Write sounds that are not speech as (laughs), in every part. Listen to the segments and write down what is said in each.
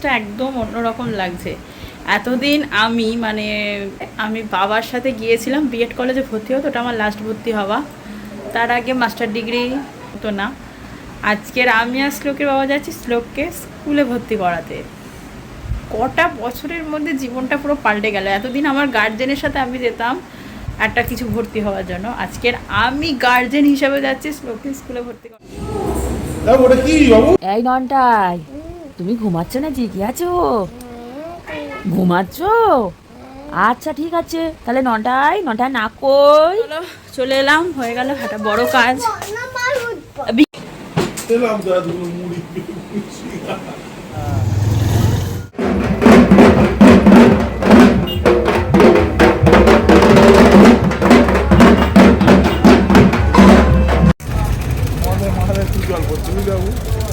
এক্সপিরিয়েন্সটা একদম অন্যরকম লাগছে। এতদিন আমি মানে আমি বাবার সাথে গিয়েছিলাম বিএড কলেজে ভর্তি হতো ওটা আমার লাস্ট ভর্তি হওয়া। তার আগে মাস্টার ডিগ্রি হতো না। আজকের আমি আর শ্লোকের বাবা যাচ্ছি শ্লোককে স্কুলে ভর্তি করাতে। কটা বছরের মধ্যে জীবনটা পুরো পাল্টে গেল। এতদিন আমার গার্জেনের সাথে আমি যেতাম একটা কিছু ভর্তি হওয়ার জন্য। আজকের আমি গার্জেন হিসাবে যাচ্ছি শ্লোককে স্কুলে ভর্তি করা এই ওটা তুমি ঘুমাচ্ছ না জেগে আছো? ঘুমাচ্ছ? আচ্ছা ঠিক আছে। তাহলে নটায় নটায় না কই। চলে এলাম। হয়ে গেল একটা বড় কাজ।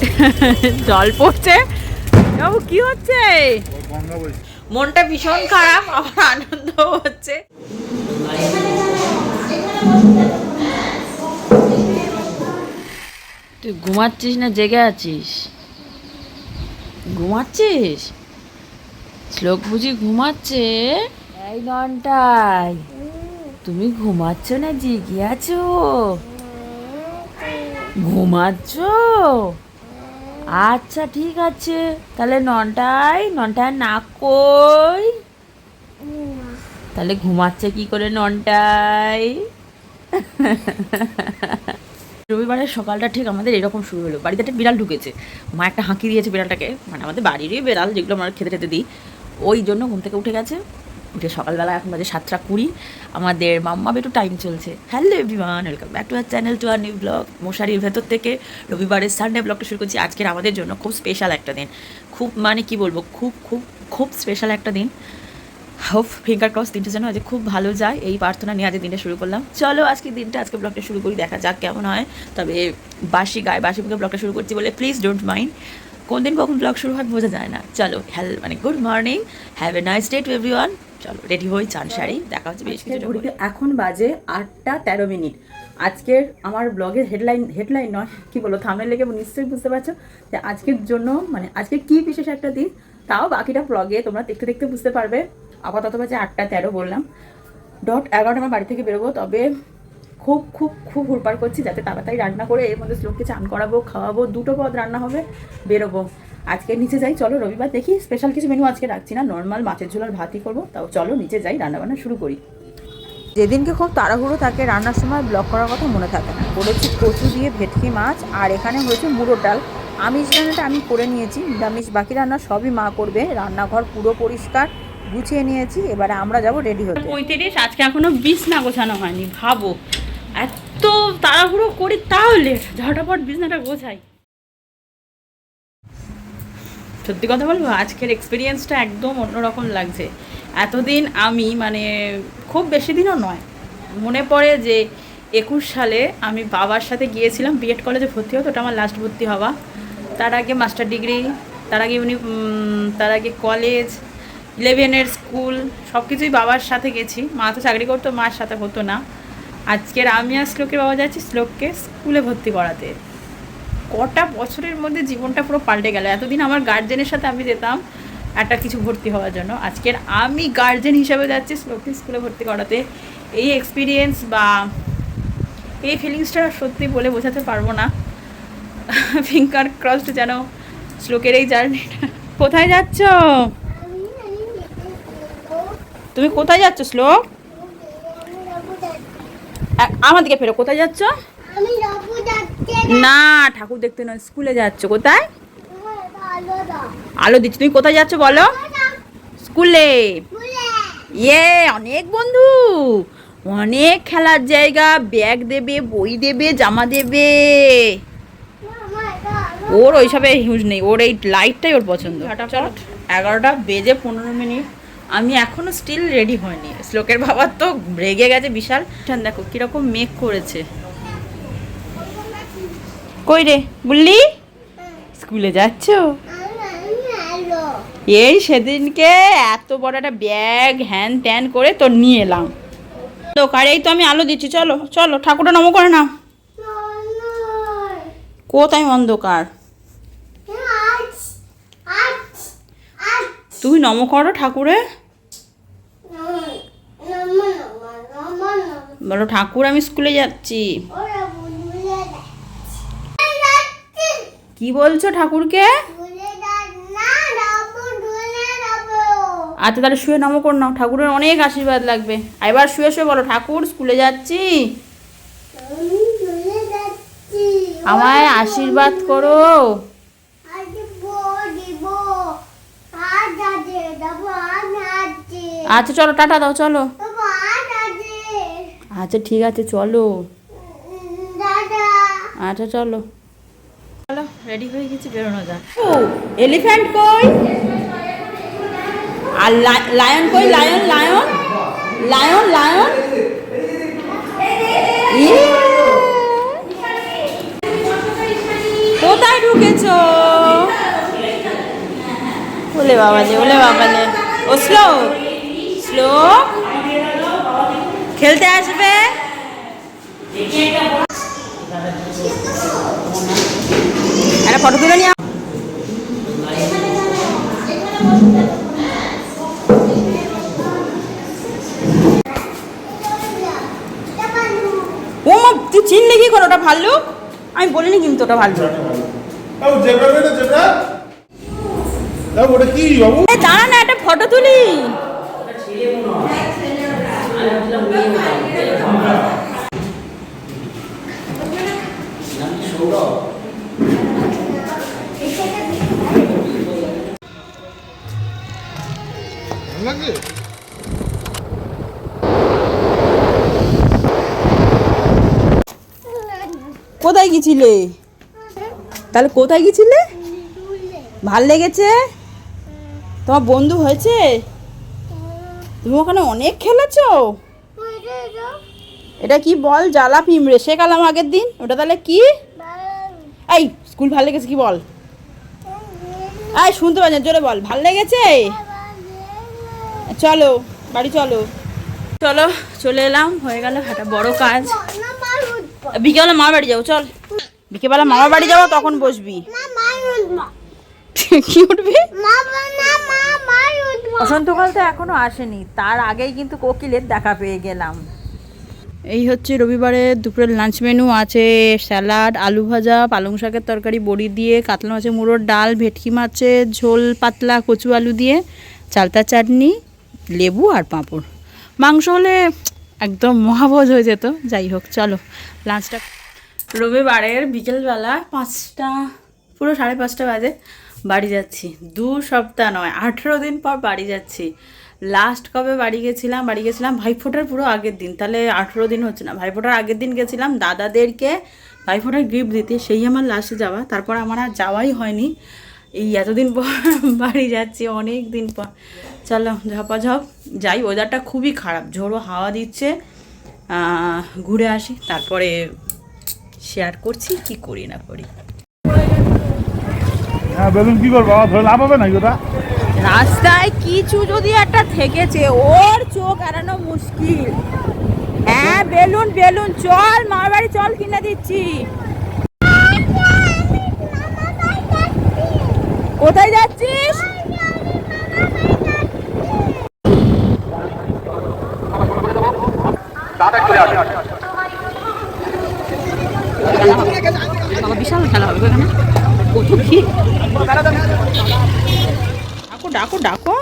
(laughs) জল পড়ছে? বাবু, কি হচ্ছে? মনটা ভীষণ খারাপ আমার আনন্দ হচ্ছে। তুই ঘুমাচ্ছিস না, জেগে আছিস? ঘুমাচ্ছিস? শ্লোক বুঝি ঘুমাচ্ছে? এই ননটাই তুমি ঘুমাচ্ছ না, জেগে আছো? ঘুমাচ্ছ? আচ্ছা ঠিক আছে। তাহলে ননটাই ননটাই না কই? তাহলে ঘুমাচ্ছে কি করে ননটাই? রবিবারের সকালটা ঠিক আমাদের এরকম শুরু হলো। বাড়িতে একটা বিড়াল ঢুকেছে। মা একটা হাঁকি দিয়েছে বিড়ালটাকে। মানে আমাদের বাড়িরই বিড়াল যেগুলো আমরা খেতে খেতে দিই। ওই জন্য ঘুম থেকে উঠে গেছে। উঠে সকালবেলা এখন বাজে সাতটা কুড়ি। আমাদের মাম্মা একটু টাইম চলছে। Hello everyone welcome back to our channel to our new blog মশারির ভেতর থেকে রবিবারের সানডে ব্লগটা শুরু করছি। আজকের আমাদের জন্য খুব স্পেশাল একটা দিন। খুব মানে কি বলব, খুব খুব খুব স্পেশাল একটা দিন। হোপ ফিঙ্গার ক্রস দিনটা যেন আজকে খুব ভালো যায়। এই প্রার্থনা নিয়ে আজকে দিনটা শুরু করলাম। চলো আজকে দিনটা, আজকে ব্লগটা শুরু করি, দেখা যাক কেমন হয়। তবে বাসি গায়ে, বাসি মুখে ব্লগটা শুরু করছি বলে প্লিজ ডোন্ট মাইন্ড কোন দিন কখন ব্লগ শুরু হয় বোঝা যায় না। চলো হ্যাল মানে good morning have a nice day to everyone চলো রেডি হই চান শাড়ি দেখা হচ্ছে বেশ কিছু ঘড়িতে এখন বাজে আটটা তেরো মিনিট। আজকের আমার ব্লগের হেডলাইন হেডলাইন নয় কি বলো থামনে লেগে নিশ্চয়ই বুঝতে পারছ যে আজকের জন্য মানে আজকে কি বিশেষ একটা দিন তাও বাকিটা ব্লগে তোমরা দেখতে দেখতে বুঝতে পারবে। আপাতত বাজে আটটা তেরো বললাম। ডট এগারোটা আমার বাড়ি থেকে বেরোবো তবে খুব খুব খুব হুড়পাড় করছি যাতে তাড়াতাড়ি রান্না করে এর মধ্যে শ্লোককে চান করাবো খাওয়াবো দুটো পদ রান্না হবে বেরোবো। আজকে নিচে যাই চলো রবিবার দেখি। স্পেশাল কিছু মেনু আজকে রাখছি না। নর্মাল মাছের ঝোলার ভাতই করব। তাও চলো নিচে যাই রান্নাবান্না শুরু করি। যেদিনকে খুব তাড়াহুড়ো থাকে রান্নার সময় ব্লক করার কথা মনে থাকে না। করেছি কচু দিয়ে ভেটকি মাছ আর এখানে হয়েছে মুড়োর ডাল। আমিষ রান্নাটা আমি করে নিয়েছি। নিরামিষ বাকি রান্না সবই মা করবে। রান্নাঘর পুরো পরিষ্কার গুছিয়ে নিয়েছি। এবারে আমরা যাব রেডি হতে। পঁয়ত্রিশ আজকে এখনও বিছনা গোছানো হয়নি। ভাবো। এত তাড়াহুড়ো করি তাহলে। ঝটাপট বিছনাটা গোছাই। সত্যি কথা বলব, আজকের এক্সপিরিয়েন্সটা একদম অন্যরকম লাগছে। এতদিন আমি মানে খুব বেশি দিনও নয়, মনে পড়ে যে একুশ সালে আমি বাবার সাথে গিয়েছিলাম বিএড কলেজে ভর্তি হতো ওটা আমার লাস্ট ভর্তি হওয়া। তার আগে মাস্টার ডিগ্রি তার আগে ইউনি তার আগে কলেজ ইলেভেনের স্কুল সব কিছুই বাবার সাথে গেছি। মা তো চাকরি করতো, মার সাথে হতো না। আজকের আমি আর শ্লোকের বাবা যাচ্ছি, শ্লোককে স্কুলে ভর্তি করাতে। কটা বছরের মধ্যে জীবনটা পুরো পাল্টে গেল। এতদিন আমার গার্জেনের সাথে আমি যেতাম একটা কিছু ভর্তি হওয়ার জন্য। আজকের আমি গার্জেন হিসাবে যাচ্ছি শ্লোককে স্কুলে ভর্তি করাতে। এই এক্সপিরিয়েন্স বা এই ফিলিংসটা সত্যি বলে বোঝাতে পারব না। ফিঙ্গার ক্রসড যেন শ্লোকের এই জার্নিটা। কোথায় যাচ্ছ? তুমি কোথায় যাচ্ছ শ্লোক? আমার দিকে ফেরো। কোথায় যাচ্ছ? আমি না ঠাকুর দেখতে নয় স্কুলে যাচ্ছ কোথায়? আলো দিচ্ছি তুমি কোথায় যাচ্ছ বলো? স্কুলে। ইয়ে অনেক বন্ধু। অনেক খেলার জায়গা ব্যাগ দেবে বই দেবে জামা দেবে। ওর ওইসবে হিউজ নেই ওর এই লাইটটাই ওর পছন্দ। চট এগারোটা বেজে পনেরো মিনিট। আমি এখনও স্টিল রেডি হয়নি। শ্লোকের বাবার তো রেগে গেছে বিশাল। দেখো কীরকম মেঘ করেছে। কই রে? বুল্লি? স্কুলে যাচ্ছ? এই সেদিনকে এত বড় একটা ব্যাগ হ্যান ত্যান করে তোর নিয়ে এলাম। তো এই তো আমি আলো দিচ্ছি চলো চলো ঠাকুরটা নম করে নাও। কোথায় অন্ধকার? তুমি নম করো ঠাকুরে। বলো ঠাকুর আমি স্কুলে যাচ্ছি ওরা বুঝে যাচ্ছে কি বলছো ঠাকুরকে? আচ্ছা তাহলে শুয়ে নম কর নাও। ঠাকুরের অনেক আশীর্বাদ লাগবে। এবার শুয়ে শুয়ে বলো ঠাকুর স্কুলে যাচ্ছি? আমায় আশীর্বাদ করো। আচ্ছা চলো টাটা দাও চলো। আচ্ছা ঠিক আছে চলো। আচ্ছা চলো। চলো রেডি হয়ে গেছি, বেরোনো যাক। এলিফ্যান্ট কই? আর লায়ন কই? Lion lion lion lion! কোথায় ঢুকেছো? ওলে বাবালে ওলে বাবা বাবালে ও স্লো স্লো খেলতে আসবে? একটা ফটো তুলে নিয়ে ও তুই চিনলি কি করে ওটা ভাল্লুক? আমি বলিনি কিন্তু ওটা ভাল্লুক। বাবু জেব্রা বেটা জেব্রা বাবু ওটা কি বাবু? এ, দাঁড়া না একটা ফটো তুলি। গেছিলে? তাহলে কোথায় গেছিলে? ভালো লেগেছে? তোমার বন্ধু হয়েছে? তুমি ওখানে অনেক খেলেছো? এটা কি বল? জ্বালা পিমড়ে শেখালাম আগের দিন। ওটা তাহলে কি? এই, স্কুল ভালো লেগেছে কি বল? এই, শুনতে পাচ্ছেন জোরে বল। ভালো লেগেছে? চলো, বাড়ি চলো। চলো, চলে এলাম। হয়ে গেল একটা বড় কাজ। বিকেলে মামার বাড়ি যাব। চল। বিকেলবেলা মামার বাড়ি যাব তখন বসবি। কি উঠবি? বসন্তকাল তো এখনও আসেনি তার আগেই কিন্তু কোকিলের দেখা পেয়ে গেলাম। এই হচ্ছে রবিবারে দুপুরের লাঞ্চ মেনু আছে স্যালাড আলু ভাজা পালং শাকের তরকারি বড়ি দিয়ে কাতলা মাছের মুড়োর ডাল ভেটকি মাছের ঝোল পাতলা কচু আলু দিয়ে চালতা চাটনি লেবু আর পাঁপড়। মাংস হলে একদম মহাভোজ হয়ে যেত। যাই হোক চলো লাঞ্চটা রবিবারের বিকেলবেলা পাঁচটা, পুরো সাড়ে পাঁচটা বাজে, বাড়ি যাচ্ছি। দু সপ্তাহ নয়, আঠেরো দিন পর বাড়ি যাচ্ছি। লাস্ট কবে বাড়ি গেছিলাম বাড়ি গেছিলাম ভাইফোঁটার পুরো আগের দিন। তাহলে আঠেরো দিন হচ্ছে না, ভাইফোঁটার আগের দিন গেছিলাম, দাদাদেরকে ভাইফোঁটার গিফট দিতে। সেই আমার লাস্টে যাওয়া, তারপর আমার আর যাওয়াই হয়নি। এই এতদিন পর (laughs) বাড়ি যাচ্ছি, অনেক দিন পর। চলো, ঝপাঝপ, যাই ওয়েদারটা খুবই খারাপ, ঝোড়ো হাওয়া দিচ্ছে। ঘুরে আসি, তারপরে শেয়ার করছি কি করি না করি। হ্যাঁ বেলুন কি করব বাবা লাভ হবে ওটা? রাস্তায় কিছু যদি একটা থেকেছে ওর চোখ এড়ানো মুশকিল। হ্যাঁ বেলুন বেলুন চল মামার বাড়ি চল কিনে দিচ্ছি। কোথায় যাচ্ছিস? বিশাল খেলা হবে এখানে কত কি ডাকো ডাকো ডাকো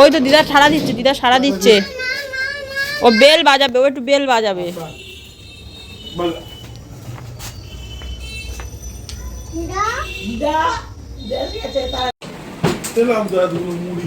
ওই তো দিদা সাড়া দিচ্ছে দিদা সাড়া দিচ্ছে ও বেল বাজাবে ও একটু বেল বাজাবে এতগুলো মুড়ি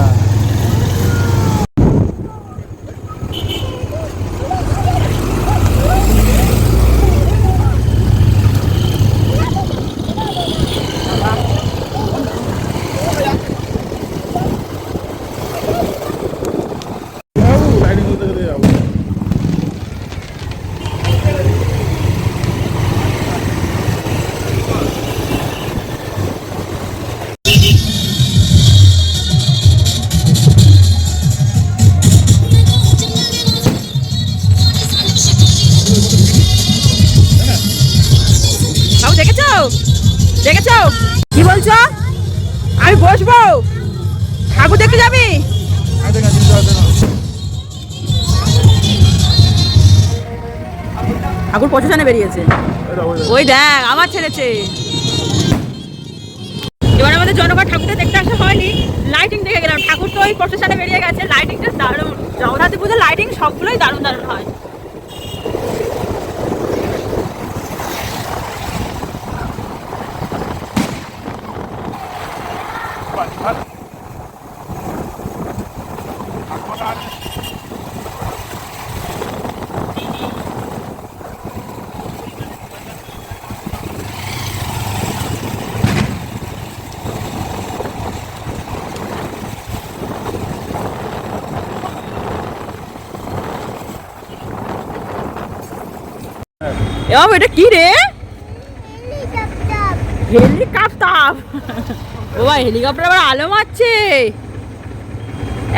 কি বলছো? আমি বসবো। ঠাকুর দেখতে যাবি? ঠাকুর প্রশাসনে বেরিয়েছে। ওই দেখ, আমার ছেড়েছে এবার আমাদের জনগণ ঠাকুরটা দেখতে আসা হয়নি। লাইটিং দেখে গেলাম। ঠাকুর তো ওই প্রশাসনে বেরিয়ে গেছে। লাইটিংটা দারুণ। জগন্নাথ পুজোর লাইটিং সবগুলোই দারুণ দারুণ হয়। এবার এটা কি রে? হেলিকপ্টার। ও ভাই হেলিকপ্টার আবার আলো মারছে।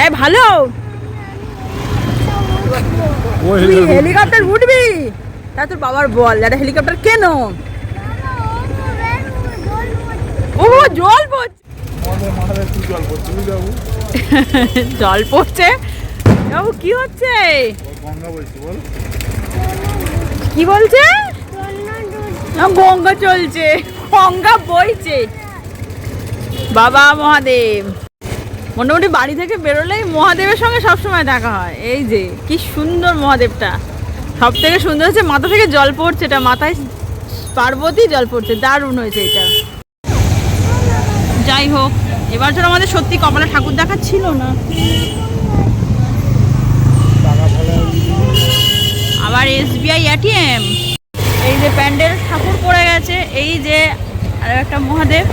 এ ভালো। হেলিকপ্টার উঠবি? তা তোর বাবার বল একটা হেলিকপ্টার কেন? ও জল পড়ছে। জল পড়ছে বাবু? জল পড়ছে। বাবু কি হচ্ছে? গঙ্গা বল। কি বলছে? গঙ্গা চলছে। গঙ্গা বইছে। বাবা মহাদেব। মোটামুটি বাড়ি থেকে বেরোলেই মহাদেবের সঙ্গে সবসময় দেখা হয়। এই যে, কি সুন্দর মহাদেবটা। সব থেকে সুন্দর হচ্ছে, মাথা থেকে জল পড়ছে এটা, মাথায় পার্বতী জল পড়ছে, দারুণ হয়েছে এটা। যাই হোক, এবার যেন আমাদের সত্যি কপালে ঠাকুর দেখা ছিল না। এটিএম এই যে প্যান্ডেল ঠাকুর পড়ে গেছে এই যে আর একটা মহাদেব।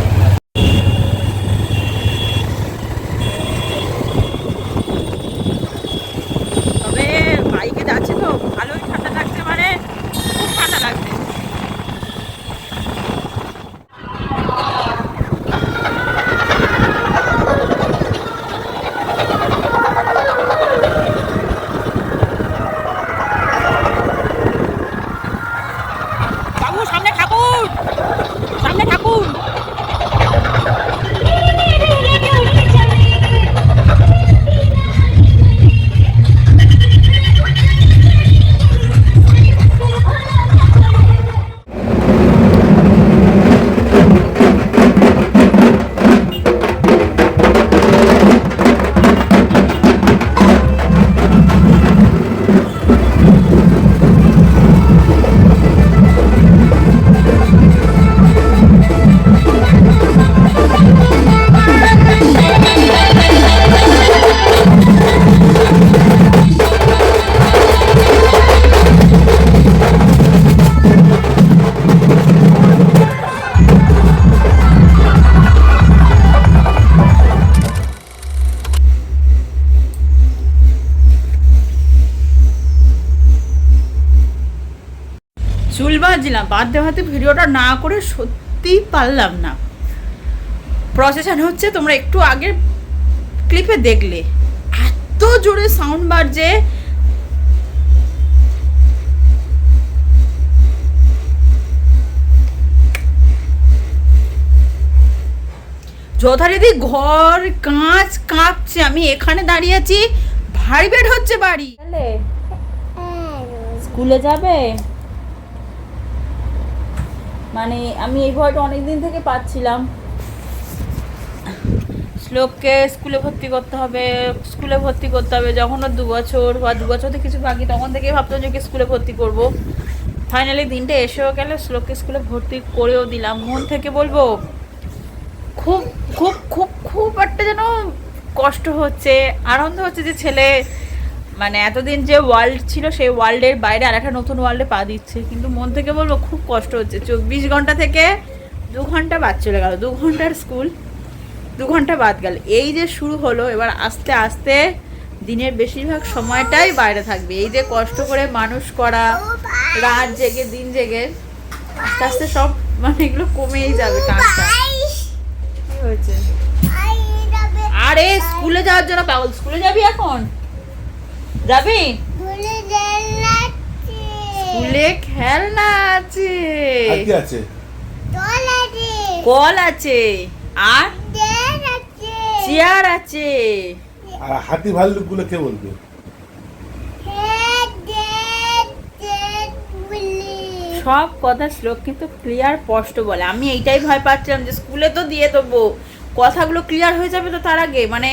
বাঁধতে বাঁধতে ভিডিওটা না করে সত্যিই পারলাম না। প্রসেশন হচ্ছে তোমরা একটু আগের ক্লিপে দেখলে। এত জোরে সাউন্ড বাজছে। যথারীতি ঘর কাঁচ কাঁপছে। আমি এখানে দাঁড়িয়ে আছি। ভাইব্রেট হচ্ছে বাড়ি। স্কুলে যাবে? মানে আমি এই ভয়টা অনেক দিন থেকে পাচ্ছিলাম। শ্লোককে স্কুলে ভর্তি করতে হবে, স্কুলে ভর্তি করতে হবে যখন ওর দু বছর বা দু বছর কিছু বাকি, তখন থেকেই ভাবতাম যে ওকে স্কুলে ভর্তি করব। ফাইনালি দিনটা এসেও গেলে, শ্লোককে স্কুলে ভর্তি করেও দিলাম। মন থেকে বলব, খুব খুব খুব খুব একটা যেন কষ্ট হচ্ছে, আনন্দ হচ্ছে যে ছেলে মানে এতদিন যে ওয়ার্ল্ড ছিল সেই ওয়ার্ল্ডের বাইরে আর একটা নতুন ওয়ার্ল্ডে পা দিচ্ছে। কিন্তু মন থেকে বলব খুব কষ্ট হচ্ছে। চব্বিশ ঘণ্টা থেকে দু ঘণ্টা বাদ চলে গেল। দু ঘণ্টার স্কুল দু ঘণ্টা বাদ গেল। এই যে শুরু হলো এবার আস্তে আস্তে দিনের বেশিরভাগ সময়টাই বাইরে থাকবে। এই যে কষ্ট করে মানুষ করা রাত জেগে দিন জেগে আস্তে আস্তে সব মানে এগুলো কমেই যাবে টানটা কি হয়েছে? আরে স্কুলে যাওয়ার জন্য পাগল। স্কুলে যাবি এখন? যাবি? স্কুলে খেলনা আছে। কি আছে? কল আছে। আর? চেয়ার আছে। আর হাতি ভাল্লুকগুলো কে বলবে? সব কথা শ্লোক কিন্তু ক্লিয়ার স্পষ্ট বলে। আমি এইটাই ভয় পাচ্ছিলাম যে স্কুলে তো দিয়ে দেবো। কথাগুলো ক্লিয়ার হয়ে যাবে তো তার আগে। মানে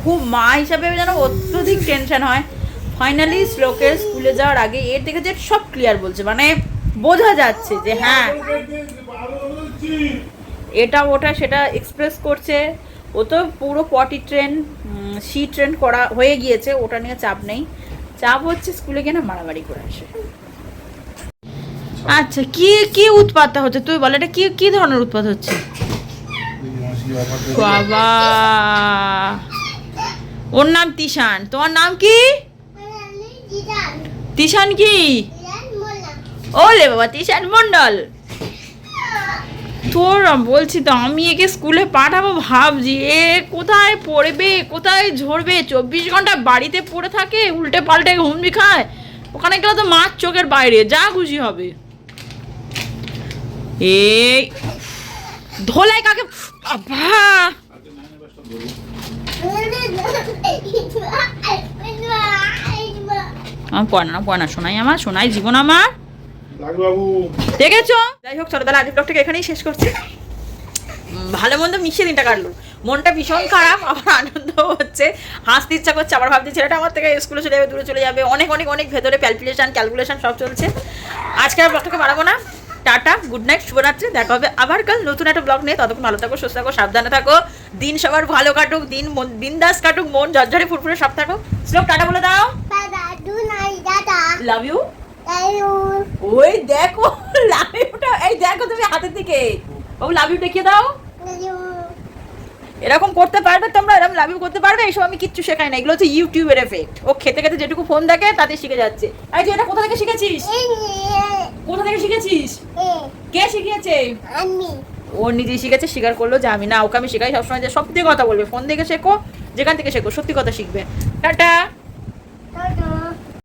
খুব মা হিসাবে যেন অত্যধিক টেনশন হয়। ফাইনালি শ্লোকের স্কুলে যাওয়ার আগে এর থেকে যে সব ক্লিয়ার বলছে মানে বোঝা যাচ্ছে যে হ্যাঁ এটা ওটা সেটা এক্সপ্রেস করছে। ও তো পুরো পটি ট্রেন সি ট্রেন করা হয়ে গিয়েছে ওটা নিয়ে চাপ নেই। চাপ হচ্ছে স্কুলে গিয়ে না মারামারি করে আসে। আচ্ছা কি কি উৎপাতটা হচ্ছে? তুই বল এটা কি কি ধরনের উৎপাত হচ্ছে? বাবা! ওর নাম তিশান। তোমার নাম কি? তিশান কি? ওলে বাবা, তিশান মন্ডল তোর, বলছি তো, আমি একে স্কুলে পাঠাবো ভাবছি। এ কোথায় পড়বে, কোথায় ঝরবে? চব্বিশ ঘণ্টা বাড়িতে পড়ে থাকে, উল্টে পাল্টে হুমবি খায়। ওখানে গেলে তো মাছ চোখের বাইরে, যা খুশি হবে। এই ধোলাই কাকে বাবা আমার পড়ে না পড়ে না শোনাই আমার শোনাই জীবন আমার। বাবু দেখেছ? যাই হোক চলো তাহলে আজকের ব্লগটাকে এখানেই শেষ করছি। ভালো মন্দ মিশিয়ে দিনটা কাটলো। মনটা ভীষণ খারাপ আবার আনন্দ হচ্ছে। হাসতে ইচ্ছা করছে আবার ভাবছি ছেলেটা আমার থেকে স্কুলে চলে যাবে দূরে চলে যাবে। অনেক অনেক অনেক ভেতরে ক্যালকুলেশন ক্যালকুলেশন সব চলছে। আজকে আর ব্লগটাকে বাড়াবো না। টাটা গুড নাইট শুভরাত্রি দেখা হবে আবার কাল নতুন একটা ব্লগ নিয়ে। ততক্ষণ ভালো থাকো সুস্থ থাকো সাবধানে থাকো। দিন সবার ভালো কাটুক দিন মন বিন্দাস কাটুক মন ঝরঝরে ফুরফুরে সব থাকো শ্লোক টাটা বলে দাও। লাভ ইউ ওই দেখো লাভ ইউটা এই দেখো তুমি হাতের দিকে। বাবু লাভ ইউ দেখিয়ে দাও। এরকম করতে পারবে তোমরা এরকম লাভ ইউ করতে পারবে এইসব আমি কিচ্ছু শেখাই না। এগুলো হচ্ছে ইউটিউবের এফেক্ট ও খেতে খেতে যেটুকু ফোন দেখে তাতে শিখে যাচ্ছে। এই যে এটা কোথা থেকে শিখেছিস? কোথা থেকে শিখেছিস? কে শিখিয়েছে? আমি। ও নিজেই শিখেছে স্বীকার করল যে আমি না ওকে আমি শেখাই। সবসময় যে সব থেকে কথা বলবে ফোন দেখে শেখো যেখান থেকে শেখো সত্যি কথা শিখবে। টাটা।